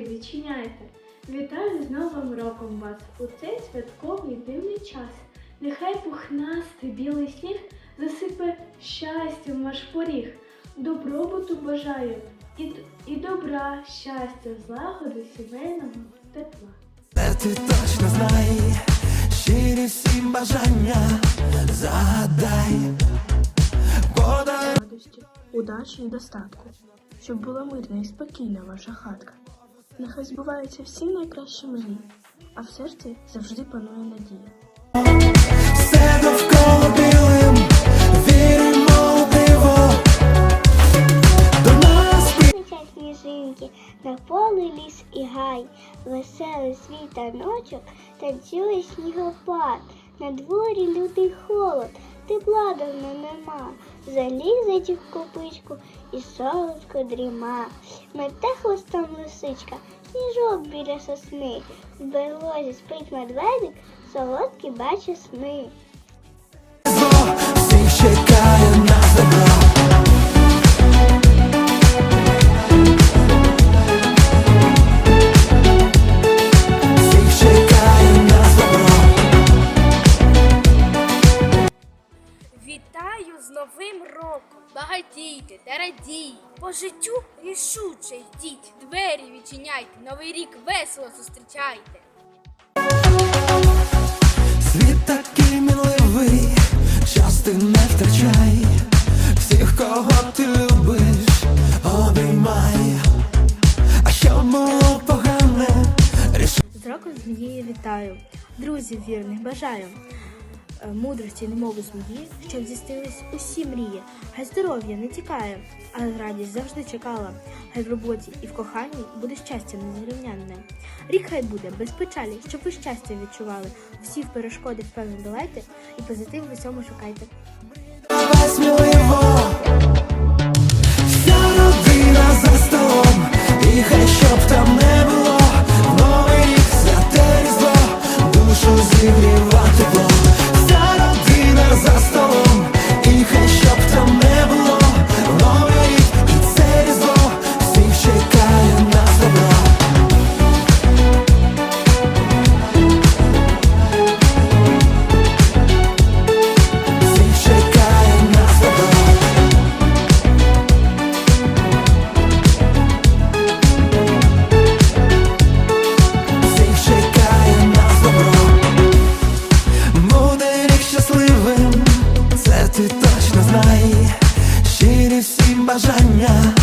відчиняйте. Вітаю з Новим роком вас у цей святковий дивний час. Нехай пухнастий білий сніг засипе щастям ваш поріг. Добробуту бажаю і, і добра, щастя, злагоди, сімейного тепла. Ти точно знай, щирі всі бажання загадай, подай удачі і достатку, щоб була мирна і спокійна ваша хатка. Нехай збуваються всі найкращі мрії, а в серці завжди панує надія. все довкола білим, віримо у диво, до нас Летять сніжинки, на полі ліс і гай, веселий свій таночок, танцює снігопад. На дворі лютий холод, тепла давно нема. Залізать в копичку і солодко дріма. Мете хвостом лисичка, сніжок біля сосни. В берлозі спить медведик, солодкі бачить сни. Новим роком! Багатійте та радійте, по життю рішуче йдіть, двері відчиняйте, новий рік весело зустрічайте. Світ такий мінливий, час ти не втрачай, всіх, кого ти любиш, обіймай, а що було погане, ріши. З роком змією вітаю, друзів вірних бажаю. Е, Мудрості немови змії, щоб здійснились усі мрії. Хай здоров'я не тікає, а радість завжди чекала. Хай в роботі і в коханні буде щастя незрівнянне. Рік хай буде без печалі, щоб ви щастя відчували. Всі в перешкоди впевнено долайте і позитив в усьому шукайте. І хай щоб там не було, в новий рік святе різдво, душу зігріва бажання